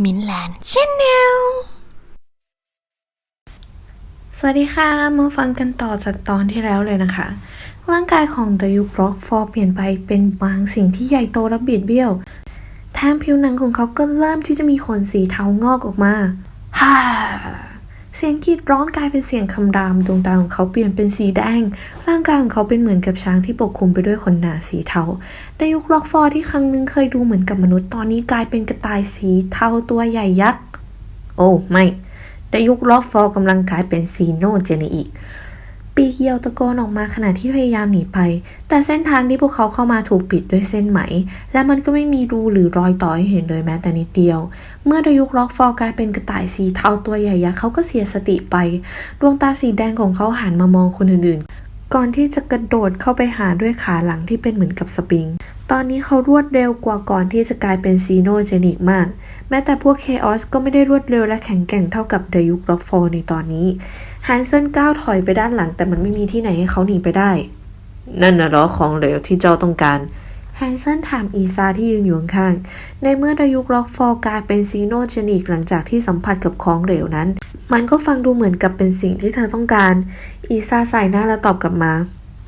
มินแลนด์ชแนลสวัสดีค่ะ มาฟังกันต่อจากตอนที่แล้วเลยนะคะ ร่างกายของเดยุกร็อกฟอร์เปลี่ยนไปเป็นบางสิ่งที่ใหญ่โตและบิดเบี้ยว แถมผิวหนังของเขาก็เริ่มที่จะมีขนสีเทางอกออกมา ฮ่า สียงกรีดร้องกลายเป็นเสียงคำราม ดวงตาของเขาเปลี่ยนเป็นสีแดง ร่างกายของเขาเป็นเหมือนกับช้างที่ปกคลุมไปด้วยขนหนาสีเทา ในยุคล็อกฟอร์ที่ครั้งหนึงเคยดูเหมือนกับมนุษย์ตอนนี้กลายเป็นกระต่ายสีเทาตัวใหญ่ยักษ์ โอ้ไม่ในยุคล็อกฟอร์กำลังกลายเป็นซีโนเจเนอีก ปีเกียวตะโกนออกมาขณะที่พยายามหนีไป แต่เส้นทางที่พวกเขาเข้ามาถูกปิดด้วยเส้นไหม และมันก็ไม่มีรูหรือรอยต่อให้เห็นเลยแม้แต่นิดเดียว เมื่อดยุกล็อกฟอร์กลายเป็นกระต่ายสีเทาตัวใหญ่ยักษ์เขาก็เสียสติไป ดวงตาสีแดงของเขาหันมามองคนอื่นๆ ก่อนที่จะกระโดดเข้าไปหาด้วยขาหลังที่เป็นเหมือนกับสปริง ตอนนี้เขารวดเร็วกว่าก่อนที่จะกลายเป็นซีโนเจนิกมาก แม้แต่พวกเคออสก็ไม่ได้รวดเร็วและแข็งแกร่งเท่ากับเดยุคล็อกโฟในตอนนี้ฮันเซนก้าวถอยไปด้านหลัง แต่มันไม่มีที่ไหนให้เขาหนีไปได้ นั่นน่ะเหรอของเหลวที่เจ้าต้องการฮันเซนถามอีซาที่ยืนอยู่ข้างในเมื่อดยุคล็อกฟอร์กลายเป็นซีโนเจนิกหลังจากที่สัมผัสกับของเหลวนั้น มันก็ฟังดูเหมือนกับเป็นสิ่งที่เธอต้องการ อีซาใส่หน้าแล้วตอบกลับมา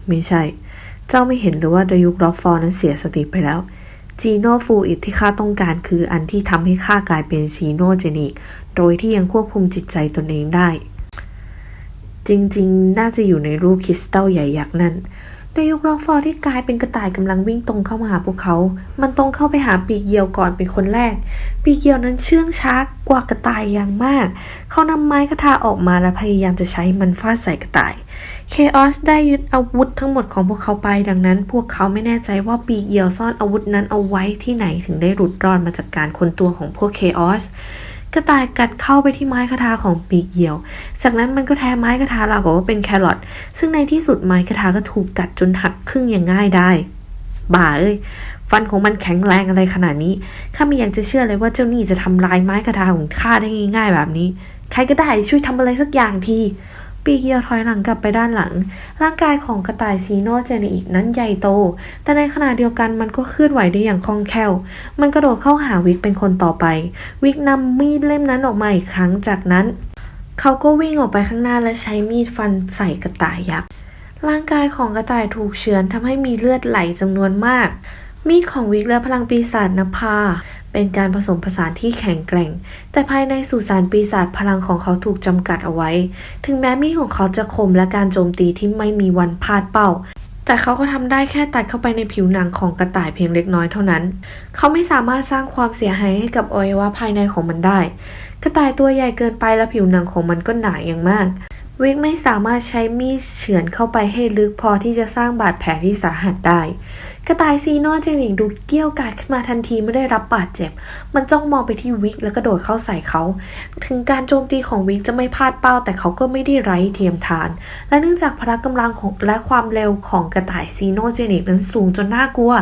ไม่ใช่ เจ้าไม่เห็นหรือว่าดยุคล็อกฟอร์นั้นเสียสติไปแล้วจีโนฟูอิดที่ข้าต้องการคืออันที่ทำให้ข้ากลายเป็นซีโนเจนิก โดยที่ยังควบคุมจิตใจตนเองได้ จริงๆ น่าจะอยู่ในรูปคริสตัลใหญ่ยักษ์นั่น ในยุคลอฟอร์ที่กลายเป็นกระต่ายกำลังวิ่งตรงเข้ามาหาพวกเขา มันตรงเข้าไปหาปีเกียวก่อนเป็นคนแรก ปีเกียวนั้นเชื่องช้ากว่ากระต่ายอย่างมาก เขานำไม้กระทาออกมาและพยายามจะใช้มันฟาดใส่กระต่ายเคออสได้ยึดอาวุธทั้งหมดของพวกเขาไป ดังนั้น พวกเขาไม่แน่ใจว่าปีเกียวซ่อนอาวุธนั้นเอาไว้ที่ไหนถึงได้หลุดรอดมาจากการค้นตัวของพวกเคออส กระต่ายกัดเข้าไปที่ไม้กระทาของปีกเหยี่ยว จากนั้นมันก็แทไม้กระทาเรากับว่าเป็นแครอทซึ่งในที่สุดไม้กระทาก็ถูกกัดจนหักครึ่งอย่างง่ายได้ บ่าเอ้ยฟันของมันแข็งแรงอะไรขนาดนี้ข้าไม่อยากจะเชื่อเลยว่าเจ้านี่จะทำลายไม้กระทาของข้าได้ง่าย ๆ แบบนี้ ใครก็ได้ช่วยทำอะไรสักอย่างที ปีเกียวถอยหลังกลับไปด้านหลัง ร่างกายของกระต่ายซีโนเจเนอีกนั้นใหญ่โต แต่ในขณะเดียวกันมันก็เคลื่อนไหวได้อย่างคล่องแคล่ว มันกระโดดเข้าหาวิกเป็นคนต่อไป วิกนำมีดเล่มนั้นออกมาอีกครั้งจากนั้น เขาก็วิ่งออกไปข้างหน้าและใช้มีดฟันใส่กระต่ายยักษ์ ร่างกายของกระต่ายถูกเฉือนทำให้มีเลือดไหลจำนวนมาก มีดของวิกและพลังปีศาจนภา เป็นการผสมผสานที่แข็งแกร่ง แต่ภายในสุสานปีศาจพลังของเขาถูกจำกัดเอาไว้ ถึงแม้มีของเขาจะคมและการโจมตีที่ไม่มีวันพลาดเป้า แต่เขาก็ทำได้แค่ตัดเข้าไปในผิวหนังของกระต่ายเพียงเล็กน้อยเท่านั้น เขาไม่สามารถสร้างความเสียหายให้กับอวัยวะภายในของมันได้ กระต่ายตัวใหญ่เกินไปและผิวหนังของมันก็หนาอย่างมาก วิกไม่สามารถใช้มีดเฉือนเข้าไปให้ลึกพอที่จะสร้างบาดแผลที่สาหัสได้ กระต่ายซีโนเจนิกดูเกี้ยวกาดขึ้นมาทันทีไม่ได้รับบาดเจ็บ มันจ้องมองไปที่วิกแล้วก็โดดเข้าใส่เขา ถึงการโจมตีของวิกจะไม่พลาดเป้าแต่เขาก็ไม่ได้ไร้เทียมทาน และเนื่องจากพละกำลังของและความเร็วของกระต่ายซีโนเจนิกนั้นสูงจนน่ากลัว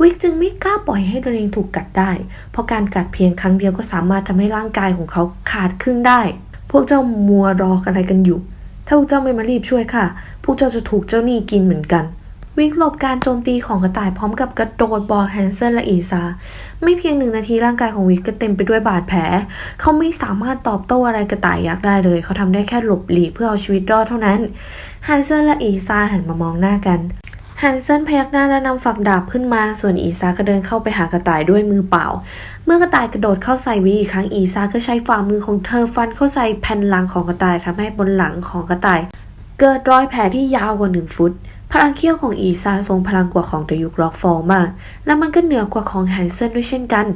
วิกจึงไม่กล้าปล่อยให้ตัวเองถูกกัดได้ เพราะการกัดเพียงครั้งเดียวก็สามารถทำให้ร่างกายของเขาขาดครึ่งได้ วกเจ้ามัวรออะไรกันอยู่ ถ้าพวกเจ้าไม่มารีบช่วยค่ะ พวกเจ้าจะถูกเจ้าหนี้กินเหมือนกัน วิกหลบการโจมตีของกระต่ายพร้อมกับกระโดดบอกแฮนเซนและอีซา ไม่เพียงหนึ่งนาทีร่างกายของวิกก็เต็มไปด้วยบาดแผล เขาไม่สามารถตอบโต้อะไรกระต่ายยักษ์ได้เลย เขาทำได้แค่หลบหลีกเพื่อเอาชีวิตรอดเท่านั้นแฮนเซนและอีซาหันมามองหน้ากัน ฮนเซนพยักหน้าและนำฝักดาบขึ้นมา ส่วนอีซาก็เดินเข้าไปหากระต่ายด้วยมือเปล่า เมื่อกระต่ายกระโดดเข้าใส่วิกอีกครั้งอีซาก็ใช้ฝ่ามือของเธอฟันเข้าใส่แผ่นหลังของกระต่ายทำให้บนหลังของกระต่าย เกิดรอยแผลที่ยาวกว่าหนึ่งฟุต พลังเขี้ยวของอีซาทรงพลังกว่าของเดยุคล็อกฟอร์มาก และมันก็เหนือกว่าของแฮนเซนด้วยเช่นกัน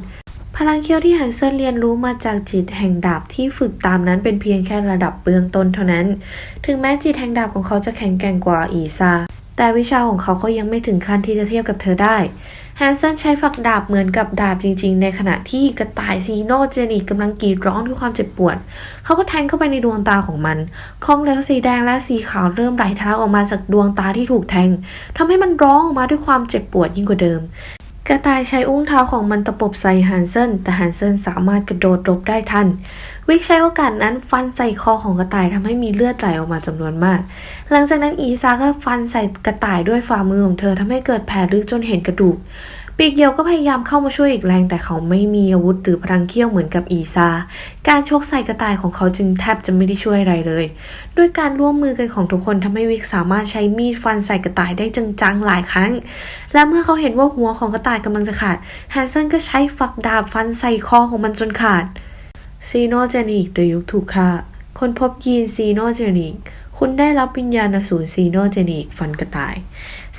พลังเขี้ยวที่แฮนเซนเรียนรู้มาจากจิตแห่งดาบที่ฝึกตามนั้นเป็นเพียงแค่ระดับเบื้องต้นเท่านั้น ถึงแม้จิตแห่งดาบของเขาจะแข็งแกร่งกว่าอีซา แต่วิชาของเขาก็ยังไม่ถึงขั้นที่จะเทียบกับเธอได้แฮนเซนใช้ฝักดาบเหมือนกับดาบจริง ๆ ในขณะที่กระต่ายซีโนเจนิกกำลังกรีดร้องด้วยความเจ็บปวด เขาก็แทงเข้าไปในดวงตาของมัน ของเหลวสีแดงและสีขาวเริ่มไหลทะลักออกมาจากดวงตาที่ถูกแทงทำให้มันร้องออกมาด้วยความเจ็บปวดยิ่งกว่าเดิม กระต่ายใช้อุ้งเท้าของมันตะปบใส่ฮันเซนแต่ฮันเซนสามารถกระโดดหลบได้ทัน วิกใช้โอกาสนั้นฟันใส่คอของกระต่ายทำให้มีเลือดไหลออกมาจำนวนมาก หลังจากนั้นอีซาก็ฟันใส่กระต่ายด้วยฝ่ามือของเธอทำให้เกิดแผลลึกจนเห็นกระดูก ปีกเกียวก็พยายามเข้ามาช่วยอีกแรง แต่เขาไม่มีอาวุธหรือพลังเขี้ยวเหมือนกับอีซา การชกใส่กระต่ายของเขาจึงแทบจะไม่ได้ช่วยอะไรเลย ด้วยการร่วมมือกันของทุกคนทำให้วิกสามารถใช้มีดฟันใส่กระต่ายได้จังๆหลายครั้ง และเมื่อเขาเห็นว่าหัวของกระต่ายกำลังจะขาดแฮนเซนก็ใช้ฝักดาบฟันใส่คอของมันจนขาดซีโนเจนิกโดยยุคถูกฆ่าคนพบยีนซีโนเจนิกคุณได้รับวิญญาณอสูรซีโนเจนิกฟันกระต่าย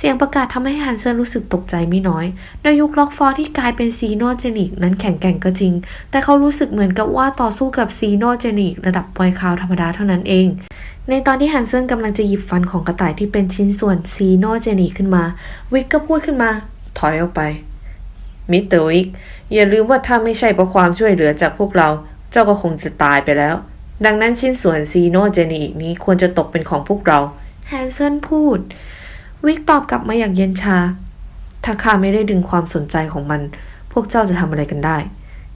สียงประกาศทำให้ฮันเซนรู้สึกตกใจไม่น้อย ในยุคล็อกฟอร์ที่กลายเป็นซีโนเจนิกนั้นแข็งแกร่งก็จริง แต่เขารู้สึกเหมือนกับว่าต่อสู้กับซีโนเจนิกระดับปอยคาวธรรมดาเท่านั้นเอง ในตอนที่ฮันเซนกำลังจะหยิบฟันของกระต่ายที่เป็นชิ้นส่วนซีโนเจนิกขึ้นมา วิกก็พูดขึ้นมา ถอยออกไป มิสเตอร์วิก อย่าลืมว่าถ้าไม่ใช่เพราะความช่วยเหลือจากพวกเรา เจ้าก็คงจะตายไปแล้ว ดังนั้นชิ้นส่วนซีโนเจนีอีกนี้ควรจะตกเป็นของพวกเรา แฮนเซนพูด วิกตอบกลับมาอย่างเย็นชา ถ้าข้าไม่ได้ดึงความสนใจของมัน พวกเจ้าจะทำอะไรกันได้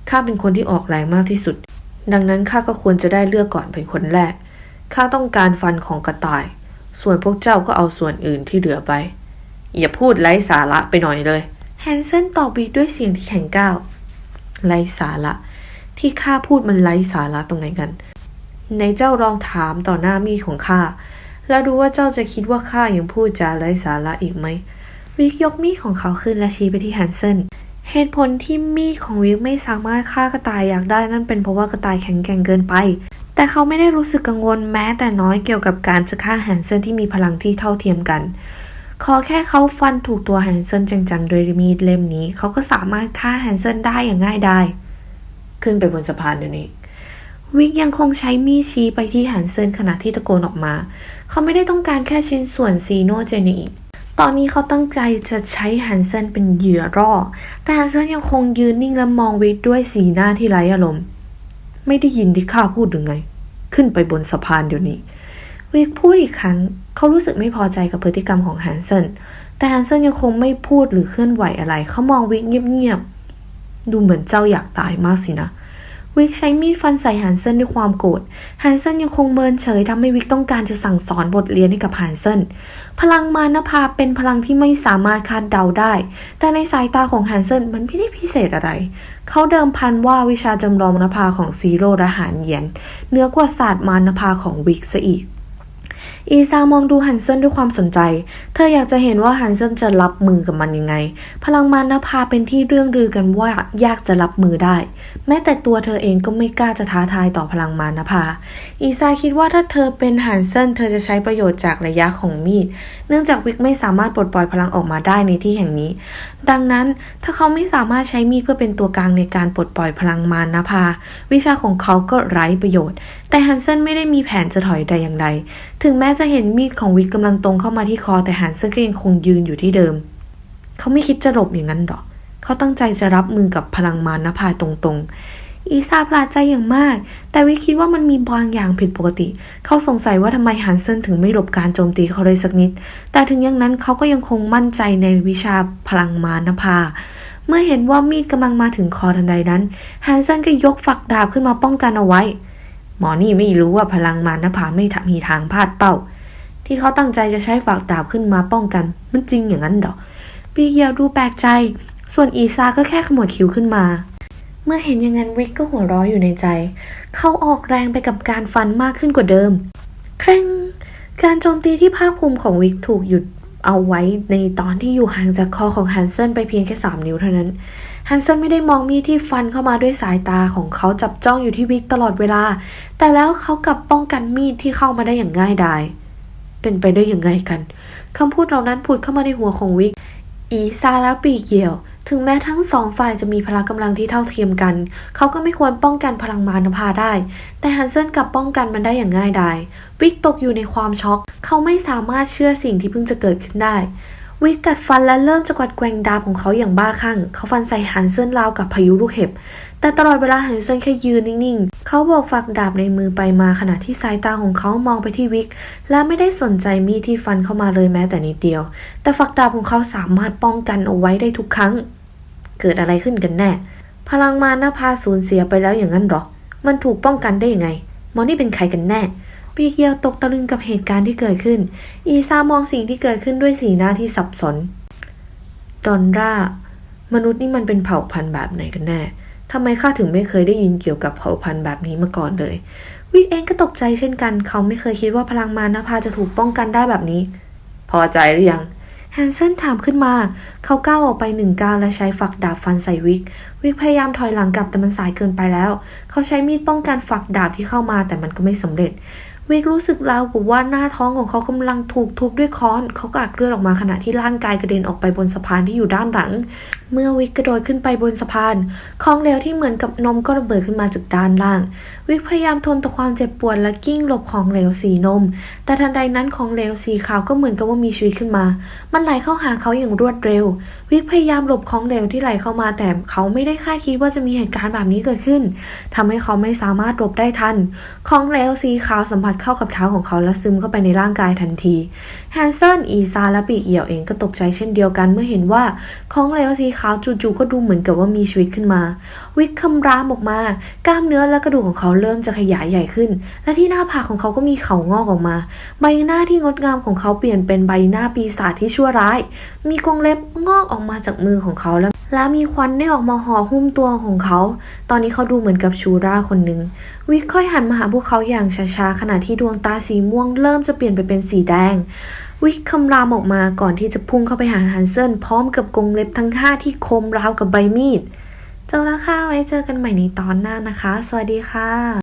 ข้าเป็นคนที่ออกแรงมากที่สุด ดังนั้นข้าก็ควรจะได้เลือกก่อนเป็นคนแรก ข้าต้องการฟันของกระต่าย ส่วนพวกเจ้าก็เอาส่วนอื่นที่เหลือไป อย่าพูดไร้สาระไปหน่อยเลย แฮนเซนตอบวิกด้วยเสียงที่แข็งกร้าว ไร้สาระ ที่ข้าพูดมันไร้สาระตรงไหนกัน ในเจ้าลองถามต่อหน้ามีดของข้า แล้วดูว่าเจ้าจะคิดว่าข้ายังพูดจาไร้สาระอีกไหม วิกยกมีดของเขาขึ้นและชี้ไปที่แฮนเซนเหตุผลที่มีดของวิกไม่สามารถฆ่ากระต่ายอยากได้นั่นเป็นเพราะว่ากระต่ายแข็งแกร่งเกินไป แต่เขาไม่ได้รู้สึกกังวลแม้แต่น้อยเกี่ยวกับการจะฆ่าแฮนเซนที่มีพลังที่เท่าเทียมกัน ขอแค่เขาฟันถูกตัวแฮนเซนจังๆโดยมีดเล่มนี้ เขาก็สามารถฆ่าแฮนเซนได้อย่างง่ายดายขึ้นไปบนสะพานเดี๋ยวนี้ วิกยังคงใช้มีดชี้ไปที่แฮนเซนขณะที่ตะโกนออกมา เขาไม่ได้ต้องการแค่ชิ้นส่วนซีโนเจนีอีกตอนนี้เขาตั้งใจจะใช้แฮนเซนเป็นเหยื่อร่อ แต่แฮนเซนยังคงยืนนิ่งและมองวิกด้วยสีหน้าที่ไร้อารมณ์ ไม่ได้ยินที่ข้าพูดหรือไง ขึ้นไปบนสะพานเดี๋ยวนี้ วิกพูดอีกครั้ง เขารู้สึกไม่พอใจกับพฤติกรรมของแฮนเซนแต่แฮนเซนยังคงไม่พูดหรือเคลื่อนไหวอะไร เขามองวิกเงียบๆ ดูเหมือนเจ้าอยากตายมากสินะ วิกใช้มีดฟันใส่ฮันเซนด้วยความโกรธฮันเซนยังคงเมินเฉยทำให้วิกต้องการจะสั่งสอนบทเรียนให้กับฮันเซนพลังมานพาเป็นพลังที่ไม่สามารถคาดเดาได้ แต่ในสายตาของฮันเซนมันไม่ได้พิเศษอะไร เขาเดิมพันว่าวิชาจำลองมานภาของซีโร่และหานเยียนเหนือกว่าศาสตร์มานพาของวิกซะอีก อีซามองดูฮันเซนด้วยความสนใจ เธออยากจะเห็นว่าฮันเซนจะรับมือกับมันยังไง พลังมารนภาเป็นที่เรื่องลือกันว่ายากจะรับมือได้ แม้แต่ตัวเธอเองก็ไม่กล้าจะท้าทายต่อพลังมารนภา อีซาคิดว่าถ้าเธอเป็นฮันเซนเธอจะใช้ประโยชน์จากระยะของมีด เนื่องจากวิกไม่สามารถปลดปล่อยพลังออกมาได้ในที่แห่งนี้ ดังนั้นถ้าเขาไม่สามารถใช้มีดเพื่อเป็นตัวกลางในการปลดปล่อยพลังมารนภา วิชาของเขาก็ไร้ประโยชน์ แต่ฮันเซนไม่ได้มีแผนจะถอยใดอย่างใด ถึงแม้จะเห็นมีดของวิกกำลังตรงเข้ามาที่คอแต่ฮันเซนก็ยังคงยืนอยู่ที่เดิม เขาไม่คิดจะหลบอย่างนั้นหรอก เขาตั้งใจจะรับมือกับพลังมารนภาตรงๆ อีซาประหลาใจอย่างมาก แต่วิคิดว่ามันมีบางอย่างผิดปกติ เขาสงสัยว่าทำไมฮันเซนถึงไม่หลบการโจมตีเขาเลยสักนิด แต่ถึงอย่างนั้นเขาก็ยังคงมั่นใจในวิชาพลังมารนภาเมื่อเห็นว่ามีดกำลังมาถึงคอทันใดนั้นฮันเซนก็ยกฝักดาบขึ้นมาป้องกันเอาไว้ หมอนี่ไม่รู้ว่าพลังมารนภาไม่มีทางพลาดเป้า ที่เขาตั้งใจจะใช้ฝักดาบขึ้นมาป้องกัน มันจริงอย่างนั้นหรอปีเกียวดูแปลกใจ ส่วนอีซาก็แค่ขมวดคิ้วขึ้นมา เมื่อเห็นอย่างนั้นวิกก็หัวเร้ออยู่ในใจ เขาออกแรงไปกับการฟันมากขึ้นกว่าเดิม เคร่ง การโจมตีที่ภาคภูมิของวิกถูกหยุดเอาไว้ในตอนที่อยู่ห่างจากคอของฮันเซนไปเพียงแค่สามนิ้วเท่านั้น ฮันเซนไม่ได้มองมีดที่ฟันเข้ามาด้วยสายตาของเขาจับจ้องอยู่ที่วิกตลอดเวลา แต่แล้วเขากลับป้องกันมีดที่เข้ามาได้อย่างง่ายดาย เป็นไปได้ยังไงกันคำพูดเหล่านั้นผุดเข้ามาในหัวของวิก อีซาและปีเกียว ถึงแม้ทั้งสองฝ่ายจะมีพละกำลังที่เท่าเทียมกัน เขาก็ไม่ควรป้องกันพลังมารนภาได้ แต่ฮันเซนกลับป้องกันมันได้อย่างง่ายดาย วิกตกอยู่ในความช็อก เขาไม่สามารถเชื่อสิ่งที่เพิ่งจะเกิดขึ้นได้ วิกกัดฟันและเริ่มจะกวัดแกว่งดาบของเขาอย่างบ้าคลั่ง เขาฟันใส่ฮันเซนราวกับพายุลูกเห็บ แต่ตลอดเวลาฮันเซนแค่ยืนนิ่งๆ เขาบอกฝักดาบในมือไปมาขณะที่สายตาของเขามองไปที่วิก และไม่ได้สนใจมีดที่ฟันเข้ามาเลยแม้แต่นิดเดียว แต่ฝักดาบของเขาสามารถป้องกันเอาไว้ได้ทุกครั้ง เกิดอะไรขึ้นกันแน่ พลังมารนภาสูญเสียไปแล้วอย่างนั้นหรอ มันถูกป้องกันได้ยังไงมอนี่เป็นใครกันแน่ ปีเกียวตกตะลึงกับเหตุการณ์ที่เกิดขึ้น อีซามองสิ่งที่เกิดขึ้นด้วยสีหน้าที่สับสนดอนร่ามนุษย์นี่มันเป็นเผ่าพันธุ์แบบไหนกันแน่ทำไมข้าถึงไม่เคยได้ยินเกี่ยวกับเผ่าพันธุ์แบบนี้มาก่อนเลย วิกเองก็ตกใจเช่นกัน เขาไม่เคยคิดว่าพลังมารนภาจะถูกป้องกันได้แบบนี้ พอใจหรือยังแฮนเซนถามขึ้นมา เขาก้าวออกไปหนึ่งก้าวและใช้ฝักดาบฟันใส่วิก วิกพยายามถอยหลังกลับแต่มันสายเกินไปแล้ว เขาใช้มีดป้องกันฝักดาบที่เข้ามาแต่มันก็ไม่สำเร็จ วิกรู้สึกราวกับว่าหน้าท้องของเขากำลังถูกทุบด้วยค้อน เขากากเลือดออกมาขณะที่ร่างกายกระเด็นออกไปบนสะพานที่อยู่ด้านหลัง เมื่อวิกกระโดดขึ้นไปบนสะพาน ของเหลวที่เหมือนกับนมก็ระเบิดขึ้นมาจากด้านล่าง วิกพยายามทนต่อความเจ็บปวดและกิ้งหลบของเหลวสีนม แต่ทันใดนั้นของเหลวสีขาวก็เหมือนกับว่ามีชีวิตขึ้นมา มันไหลเข้าหาเขาอย่างรวดเร็ววิกพยายามหลบของเหลวที่ไหลเข้ามาแต่เขาไม่ได้คาดคิดว่าจะมีเหตุการณ์แบบนี้เกิดขึ้นทำให้เขาไม่สามารถหลบได้ทัน ของเหลวสีขาวสัมผัสเข้ากับเท้าของเขาและซึมเข้าไปในร่างกายทันทีแฮนเซนอีซาและปีกเอี่ยวเองก็ตกใจเช่นเดียวกันเมื่อเห็นว่าของเหลวสีขาวจู่ๆก็ดูเหมือนกับว่ามีชีวิตขึ้นมา วิกคำรามออกมา กล้ามเนื้อและกระดูกของเขาเริ่มจะขยายใหญ่ขึ้น และที่หน้าผากของเขาก็มีเขางอกออกมา ใบหน้าที่งดงามของเขาเปลี่ยนเป็นใบหน้าปีศาจที่ชั่วร้าย มีกรงเล็บงอกออกมาจากมือของเขาแล้วและมีควันได้ออกมาห่อหุ้มตัวของเขา ตอนนี้เขาดูเหมือนกับชูราคนหนึ่ง วิกค่อยหันมาหาพวกเขาอย่างช้าๆ ขณะที่ดวงตาสีม่วงเริ่มจะเปลี่ยนไปเป็นสีแดง วิกคำรามออกมาก่อนที่จะพุ่งเข้าไปหาฮันเซนพร้อมกับกรงเล็บทั้งห้าที่คมราวกับใบมีด เจ้าละค่ะ ไว้เจอกันใหม่ในตอนหน้านะคะ สวัสดีค่ะ